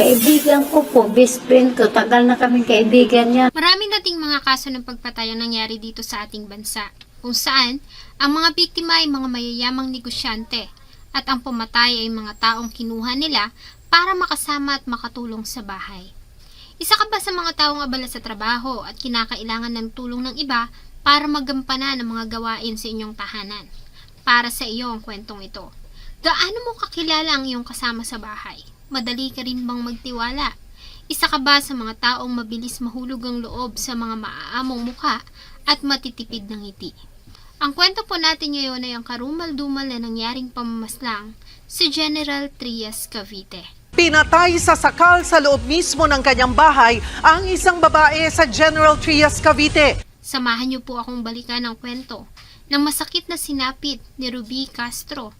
Kaibigan ko po, best friend ko, tagal na kaming kaibigan niya. Marami nating mga kaso ng pagpatay ang nangyari dito sa ating bansa, kung saan ang mga biktima ay mga mayayamang negosyante at ang pumatay ay mga taong kinuha nila para makasama at makatulong sa bahay. Isa ka ba sa mga taong abala sa trabaho at kinakailangan ng tulong ng iba para magampanan ang mga gawain sa inyong tahanan? Para sa iyo ang kwentong ito. Gaano mo kakilala ang iyong kasama sa bahay? Madali ka rin bang magtiwala? Isa ka ba sa mga taong mabilis mahulog ang loob sa mga maaamong mukha at matitipid ng ngiti? Ang kwento po natin ngayon ay ang karumal-dumal na nangyaring pamamaslang sa General Trias Cavite. Pinatay sa sakal sa loob mismo ng kanyang bahay ang isang babae sa General Trias, Cavite. Samahan niyo po akong balikan ang kwento ng masakit na sinapit ni Ruby Castro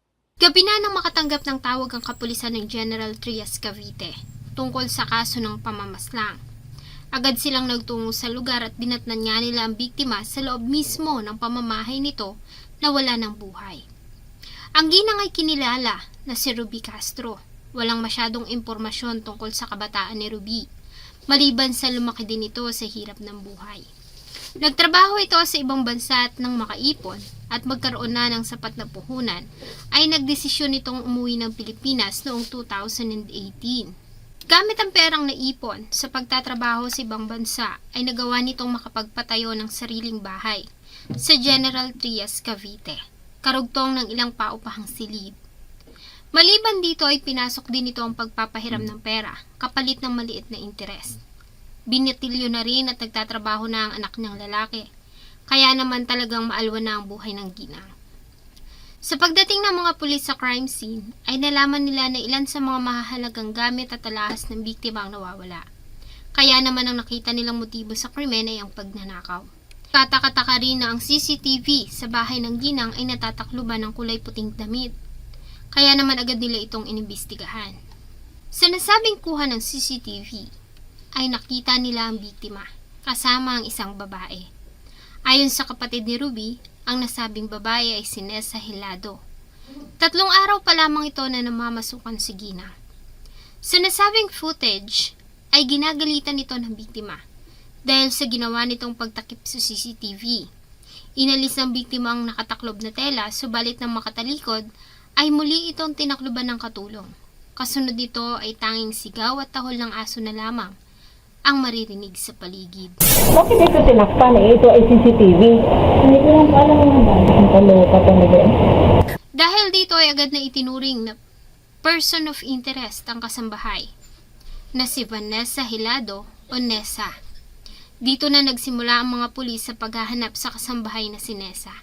Gabi na nang makatanggap ng tawag ang kapulisan ng General Trias Cavite tungkol sa kaso ng pamamaslang. Agad silang nagtungo sa lugar at dinatnan nga nila ang biktima sa loob mismo ng pamamahay nito na wala ng buhay. Ang ginang ay kinilala na si Ruby Castro. Walang masyadong impormasyon tungkol sa kabataan ni Ruby, maliban sa lumaki din ito sa hirap ng buhay. Nagtrabaho ito sa ibang bansa at nang makaipon at magkaroon na ng sapat na puhunan, ay nagdesisyon itong umuwi ng Pilipinas noong 2018. Gamit ang perang naipon sa pagtatrabaho sa ibang bansa ay nagawa nitong makapagpatayo ng sariling bahay sa General Trias, Cavite, karugtong ng ilang paupahang silid. Maliban dito ay pinasok din ito ang pagpapahiram ng pera kapalit ng maliit na interes. Binitilyo na rin at nagtatrabaho na ang anak niyang lalaki, kaya naman talagang maalwa na ang buhay ng ginang. Sa pagdating ng mga pulis sa crime scene, ay nalaman nila na ilan sa mga mahahalagang gamit at alahas ng biktima ang nawawala. Kaya naman ang nakita nilang motibo sa krimen ay ang pagnanakaw. Tatakataka rin na ang CCTV sa bahay ng ginang ay natatakluban ng kulay puting damit. Kaya naman agad nila itong inimbestigahan. Sa nasabing kuha ng CCTV, ay nakita nila ang biktima, kasama ang isang babae. Ayon sa kapatid ni Ruby, ang nasabing babae ay si Nessa Hilado. Tatlong araw pa lamang ito na namamasukan si Gina. Sa nasabing footage, ay ginagalitan ito ng biktima dahil sa ginawa nitong pagtakip sa CCTV. Inalis ng biktima ang nakataklob na tela subalit nang makatalikod ay muli itong tinakloban ng katulong. Kasunod nito ay tanging sigaw at tahol ng aso na lamang ang maririnig sa paligid. Bakit ito tinakpan eh? Ito ay CCTV. Hindi ko lang alam mga bata. Ang kaloka talaga. Dahil dito ay agad na itinuring na person of interest ang kasambahay na si Vanessa Hilado o Nessa. Dito na nagsimula ang mga pulis sa paghahanap sa kasambahay na si Nessa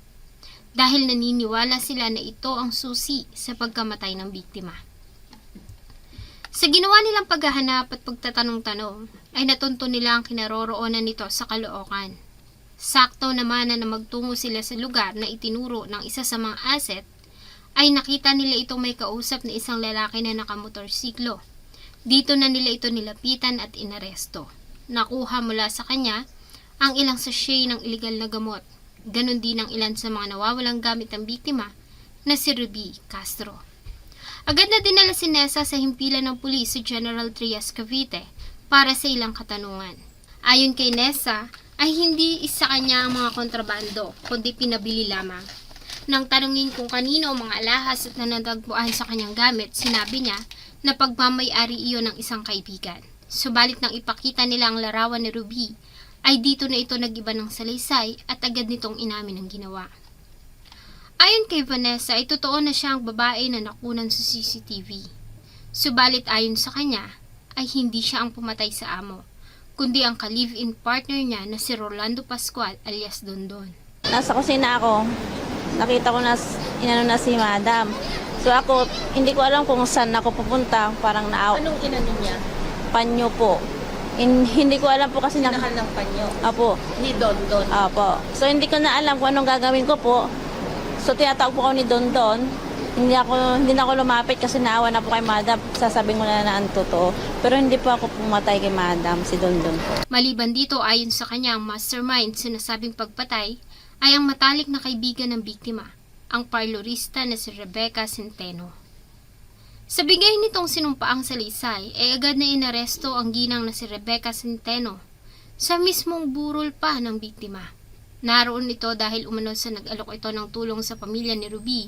dahil naniniwala sila na ito ang susi sa pagkamatay ng biktima. Sa ginawa nilang paghahanap at pagtatanong-tanong, ay natunto nila ang kinaroroonan nito sa Caloocan. Sakto naman na magtungo sila sa lugar na itinuro ng isa sa mga asset, ay nakita nila itong may kausap na isang lalaki na nakamotorsiklo. Dito na nila ito nilapitan at inaresto. Nakuha mula sa kanya ang ilang sachet ng illegal na gamot. Ganon din ang ilan sa mga nawawalang gamit ng biktima na si Ruby Castro. Agad na dinala si Nessa sa himpilan ng pulis sa General Trias Cavite para sa ilang katanungan. Ayon kay Nessa, ay hindi isa kanya ang mga kontrabando, kundi pinabili lamang. Nang tanungin kung kanino ang mga alahas at nanatagpuan sa kanyang gamit, sinabi niya na pagmamayari iyon ng isang kaibigan. Subalit nang ipakita nila ang larawan ni Ruby, ay dito na ito nagiba ng salaysay at agad nitong inamin ang ginawa. Ayon kay Vanessa, ay totoo na siya ang babae na nakunan sa CCTV. Subalit ayon sa kanya, ay hindi siya ang pumatay sa amo, kundi ang ka-live-in partner niya na si Rolando Pascual alias Dondon. Nasa kusina ako. Nakita ko na inano na si madam. So ako, hindi ko alam kung saan ako pupunta. Parang naaw. Anong inano niya? Panyo po. In, hindi ko alam po kasi na... Ng panyo. Apo. Ni Don Don. Apo. So hindi ko na alam kung anong gagawin ko po. So tinatawag po ako ni Don Don. Hindi ako hindi na ako lumapit kasi naawa na po kay Madam. Sasabihin ko na na ang totoo. Pero hindi po ako pumatay kay Madam, si Don Don po. Maliban dito ayon sa kanya ang mastermind sa nasabing pagpatay ay ang matalik na kaibigan ng biktima, ang parlorista na si Rebecca Centeno. Sa bigay nitong sinumpaang salaysay ay agad na inaresto ang ginang na si Rebecca Centeno sa mismong burol pa ng biktima. Naroon ito dahil umano sa nag-alok ito ng tulong sa pamilya ni Ruby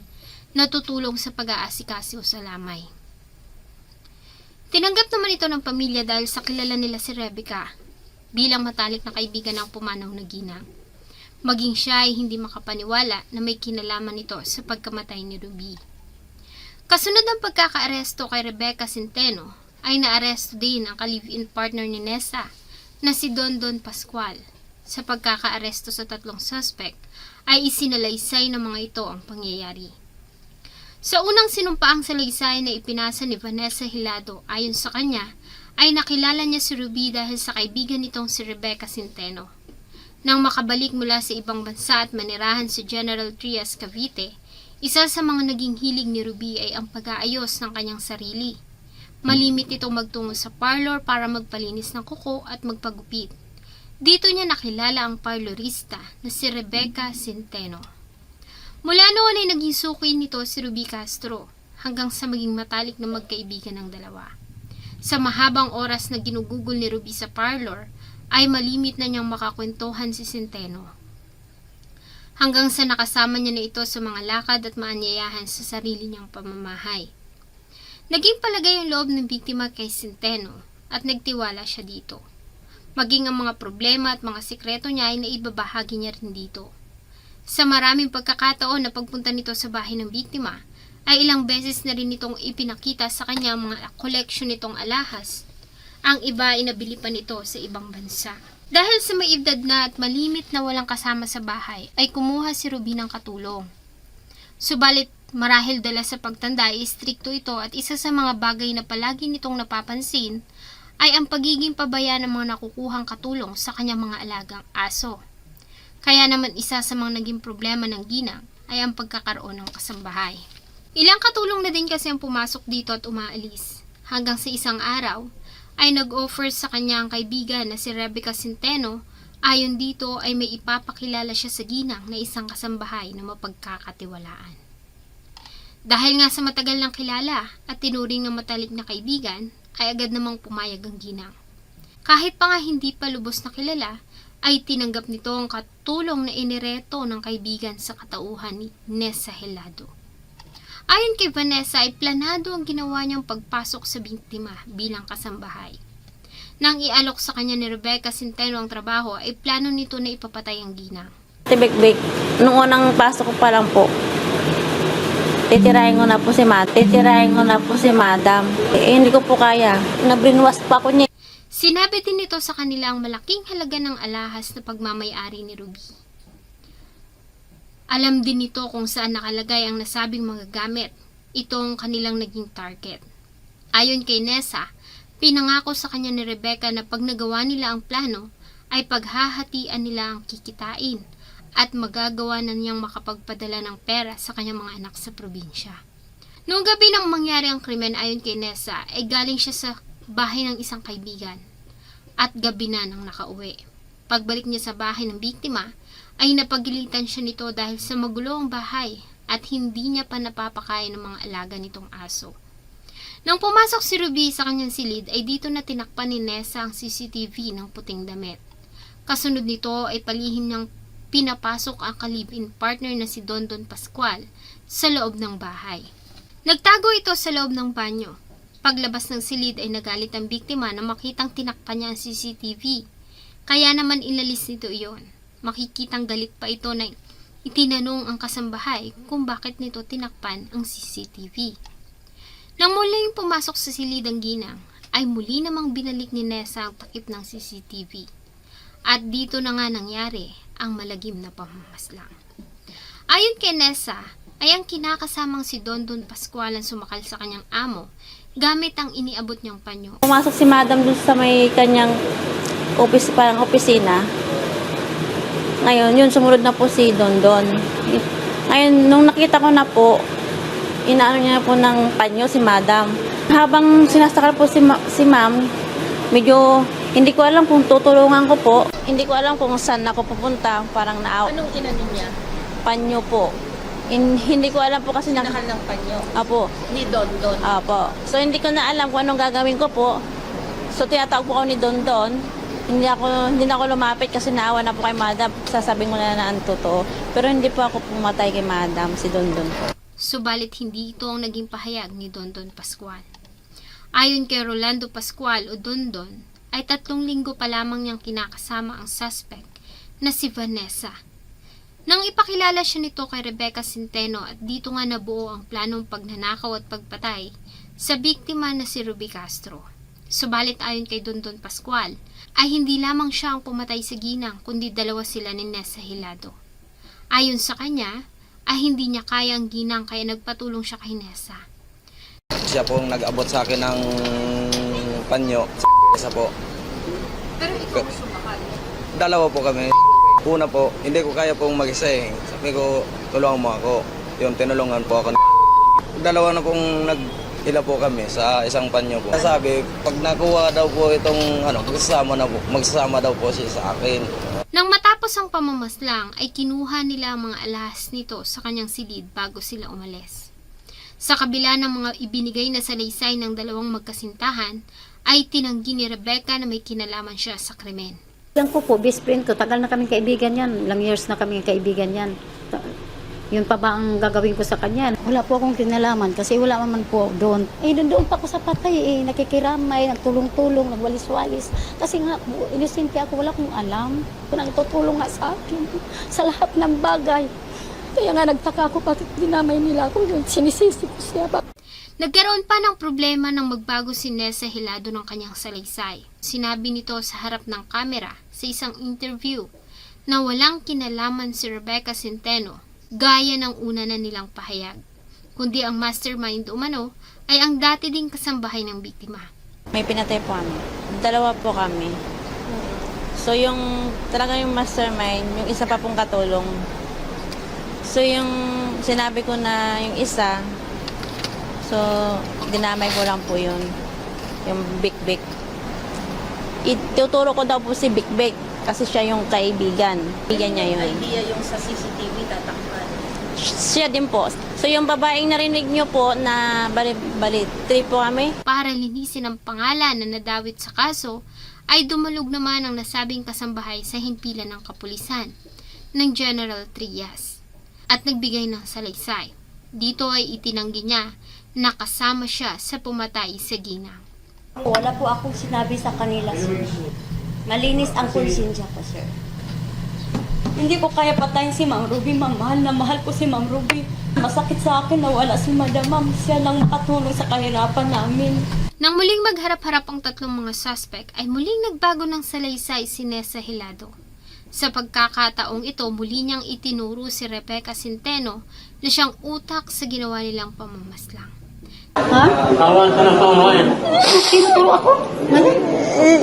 na tutulong sa pag-aasikasyo sa lamay. Tinanggap naman ito ng pamilya dahil sa kilala nila si Rebecca bilang matalik na kaibigan ng pumanaw na ginang. Maging siya ay hindi makapaniwala na may kinalaman ito sa pagkamatay ni Ruby. Kasunod ng pagkakaaresto kay Rebecca Centeno, ay naaresto din ang ka-live-in partner ni Nessa na si Don Don Pascual. Sa pagkakaaresto sa tatlong suspect, ay isinalaysay ng mga ito ang pangyayari. Sa unang sinumpaang salaysay na ipinasa ni Vanessa Hilado ayon sa kanya, ay nakilala niya si Ruby dahil sa kaibigan nitong si Rebecca Centeno. Nang makabalik mula sa ibang bansa at manirahan sa General Trias, Cavite, isa sa mga naging hilig ni Ruby ay ang pag-aayos ng kanyang sarili. Malimit itong magtungo sa parlor para magpalinis ng kuko at magpagupit. Dito niya nakilala ang parlorista na si Rebecca Centeno. Mula noon ay naging suki nito si Ruby Castro hanggang sa maging matalik na magkaibigan ng dalawa. Sa mahabang oras na ginugugol ni Ruby sa parlor, ay malimit na niyang makakwentuhan si Centeno. Hanggang sa nakasama niya na ito sa mga lakad at maanyayahan sa sarili niyang pamamahay. Naging palagay ang loob ng biktima kay Centeno at nagtiwala siya dito. Maging ang mga problema at mga sikreto niya ay naibabahagi niya rin dito. Sa maraming pagkakataon na pagpunta nito sa bahay ng biktima, ay ilang beses na rin itong ipinakita sa kanya ang mga koleksyon nitong alahas. Ang iba ay nabili pa nito sa ibang bansa. Dahil sa may edad na at malimit na walang kasama sa bahay, ay kumuha si Ruby ng katulong. Subalit marahil dala sa pagtanda ay istrikto ito at isa sa mga bagay na palagi nitong napapansin ay ang pagiging pabaya ng mga nakukuhang katulong sa kanyang mga alagang aso. Kaya naman isa sa mga naging problema ng ginang ay ang pagkakaroon ng kasambahay. Ilang katulong na din kasi ang pumasok dito at umaalis. Hanggang sa isang araw, ay nag-offer sa kanya ang kaibigan na si Rebecca Centeno ayon dito ay may ipapakilala siya sa ginang na isang kasambahay na mapagkakatiwalaan. Dahil nga sa matagal ng kilala at tinuring ng matalik na kaibigan, ay agad namang pumayag ang ginang. Kahit pa nga hindi pa lubos na kilala, ay tinanggap nito ang katulong na inireto ng kaibigan sa katauhan ni Nessa Helado. Ayon kay Vanessa ay planado ang ginawa niyang pagpasok sa biktima bilang kasambahay. Nang ialok sa kanya ni Rebecca Centeno ang trabaho ay plano nito na ipapatay ang ginang. Tibik-bik, nung unang pasok ko pa lang po, titirahin ko na po si Madam. Titirahin ko na po si Madam. Eh, hindi ko po kaya. Nabrinwas pa ko niya. Sinabi din nito sa kanila ang malaking halaga ng alahas na pagmamayari ni Ruby. Alam din nito kung saan nakalagay ang nasabing mga gamit. Itong kanilang naging target. Ayon kay Nessa, pinangako sa kanya ni Rebecca na pag nagawa nila ang plano, ay paghahatian nila ang kikitain at magagawa na niyang makapagpadala ng pera sa kanyang mga anak sa probinsya. Noong gabi nang mangyari ang krimen ayon kay Nessa, ay galing siya sa bahay ng isang kaibigan at gabi na nang nakauwi. Pagbalik niya sa bahay ng biktima, ay napagilitan siya nito dahil sa magulo ang bahay at hindi niya pa napapakain ng mga alaga nitong aso. Nang pumasok si Ruby sa kanyang silid ay dito na tinakpan ni Nessa ang CCTV ng puting damit. Kasunod nito ay palihim niyang pinapasok ang kalibin partner na si Don Don Pascual sa loob ng bahay. Nagtago ito sa loob ng banyo. Paglabas ng silid ay nagalit ang biktima na makitang tinakpan niya ang CCTV. Kaya naman inalis nito iyon. Makikitang galit pa ito na itinanong ang kasambahay kung bakit nito tinakpan ang CCTV. Nang muling pumasok sa silid ang ginang, ay muli namang binalik ni Nessa ang takip ng CCTV. At dito na nga nangyari ang malagim na pamamaslang. Ayon kay Nessa, ay ang kinakasamang si Don Don Pascual ang sumakal sa kanyang amo gamit ang iniabot niyang panyo. Pumasok si madam dun sa may kanyang office, parang opisina. Ngayon, yun, sumunod na po si Don Don. Ngayon, nung nakita ko na po, inaano niya po ng panyo si madam. Habang sinasakal po si, ma- si ma'am, medyo hindi ko alam kung tutulungan ko po. Hindi ko alam kung saan ako pupunta. Parang naaw. Anong inano niya? Panyo po. In, hindi ko alam po kasi na... Sinakal ng panyo. Apo. Ni Don Don. Apo. So, hindi ko na alam kung anong gagawin ko po. So, tinatawag po ako ni Don Don. Hindi ako, hindi na ako lumapit kasi naawa na po kay Madam. Sasabihin ko na na ang totoo. Pero hindi po ako pumatay kay Madam, si Don Don po. Subalit hindi ito ang naging pahayag ni Don Don Pascual. Ayon kay Rolando Pascual o Don Don, ay tatlong linggo pa lamang niyang kinakasama ang suspect na si Vanessa. Nang ipakilala siya nito kay Rebecca Centeno at dito nga nabuo ang planong pagnanakaw at pagpatay sa biktima na si Ruby Castro. Subalit ayon kay Don Don Pascual, ay hindi lamang siya ang pumatay sa ginang kundi dalawa sila ni Nessa Hilado. Ayon sa kanya, ay hindi niya kaya ang ginang kaya nagpatulong siya kay Nessa. Siya pong nag-abot sa akin ng panyo. Isa po. Pero ikaw ang sumakal. Dalawa po kami. Una po, hindi ko kaya pong mag-isa eh. Sabi ko, tulungan mo ako. Yun, tinulungan po ako. Dalawa na pong nag-ila po kami sa isang panyo po. Sabi, pag nakuha daw po itong ano, magsasama na po, magsasama daw po siya sa akin. Nang matapos ang pamamaslang ay kinuha nila ang mga alahas nito sa kanyang silid bago sila umalis. Sa kabila ng mga ibinigay na salaysay ng dalawang magkasintahan, ay tinanggi ni Rebecca na may kinalaman siya sa krimen. Yan ko po, best friend ko. Tagal na kami kaibigan yan. Ilang years na kami kaibigan yan. Yun pa ba ang gagawin ko sa kanya? Wala po akong kinalaman kasi wala man po doon. Eh, doon, pa ako sa patay eh. Nakikiramay, nagtulong-tulong, nagwalis-walis. Kasi nga, inosente ako, wala akong alam. Kung nagtutulong nga sa akin sa lahat ng bagay. Kaya nga nagtaka ako bakit dinamay nila ako yun. Sinisisi ko siya. Bak- Nagkaroon pa ng problema nang magbago si Nessa Hilado ng kanyang salaysay. Sinabi nito sa harap ng kamera sa isang interview na walang kinalaman si Rebecca Centeno gaya ng una na nilang pahayag. Kundi ang mastermind umano ay ang dati ding kasambahay ng biktima. May pinatay po kami. Dalawa po kami. So, yung talaga yung mastermind, yung isa pa pong katulong. So, yung sinabi ko na yung isa, so, dinamay ko lang po yun. Yung Big Big. Ituturo ko daw po si Big Big kasi siya yung kaibigan. Kaibigan niya yun. Idea yung sa CCTV tatakpan. Siya din po. So, yung babaeng narinig niyo po na bali-bali, trip po kami, Para linisin ang pangalan na nadawit sa kaso, ay dumalog naman ang nasabing kasambahay sa himpilan ng kapulisan ng General Trias at nagbigay ng salaysay. Dito ay itinanggi niya na kasama siya sa pumatay sa ginang. Wala po akong sinabi sa kanila, sir. Malinis ang konsensya ko, sir. Hindi ko kaya patayin si Ma'am Ruby, ma'am. Mahal na mahal ko si Ma'am Ruby. Masakit sa akin na wala si Madam Ma'am. Siya lang nakatulong sa kahirapan namin. Nang muling magharap-harap ang tatlong mga suspect ay muling nagbago ng salaysay si Nessa Hilado. Sa pagkakataong ito, muli niyang itinuro si Rebecca Centeno na siyang utak sa ginawa nilang pamamaslang.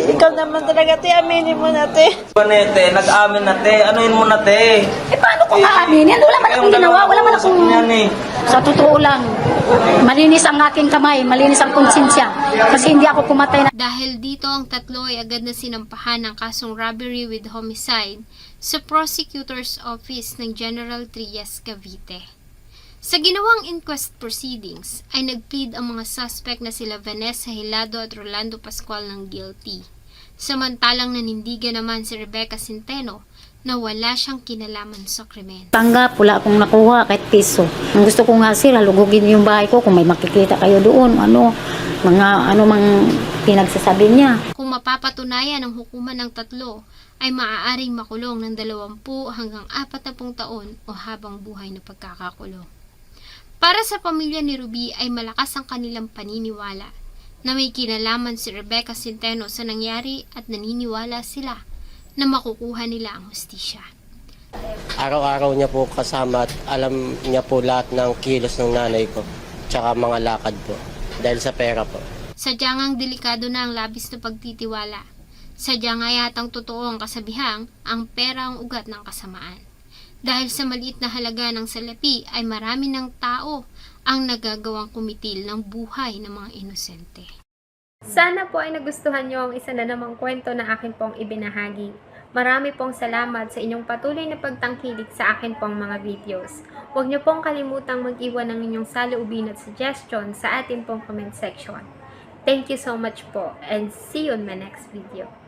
Ikaw naman talaga, te, aminin mo na, te. Panete, nag-amin na te. Anuin mo na te. Eh, paano ko aaminin? Wala man akong ginawa, wala man akong... Yan eh. Sa totoo lang, malinis ang aking kamay, malinis ang konsensya. Kasi hindi ako kumatay na Dahil dito ang tatlo ay agad na sinampahan ng kasong robbery with homicide sa prosecutor's office ng General Trias Cavite. Sa ginawang inquest proceedings ay nagplead ang mga suspect na sila Vanessa Hilado at Rolando Pascual ng guilty. Samantalang nanindigan naman si Rebecca Centeno na wala siyang kinalaman sa krimen. tanggap, wala akong nakuha kahit piso. Ang gusto ko nga sir, halugugin yung bahay ko kung may makikita kayo doon, ano, mga ano mang pinagsasabi niya. Kung mapapatunayan ang hukuman ng tatlo, ay maaaring makulong ng 20 hanggang 40 taon o habang buhay na pagkakakulong. Para sa pamilya ni Ruby ay malakas ang kanilang paniniwala na may kinalaman si Rebecca Centeno sa nangyari at naniniwala sila na makukuha nila ang hustisya. Araw-araw niya po kasama at alam niya po lahat ng kilos ng nanay ko. Tsaka mga lakad po. Dahil sa pera po. Sadyang ang delikado na ang labis na pagtitiwala. Sadyang nga yatang totoo ang kasabihang, ang pera ang ugat ng kasamaan. Dahil sa maliit na halaga ng salapi ay marami ng tao ang nagagawang kumitil ng buhay ng mga inosente. Sana po ay nagustuhan niyo ang isa na namang kwento na akin pong ibinahagi. Marami pong salamat sa inyong patuloy na pagtangkilik sa akin pong mga videos. Huwag niyo pong kalimutang mag-iwan ng inyong saloobin at suggestion sa atin pong comment section. Thank you so much po and see you in my next video.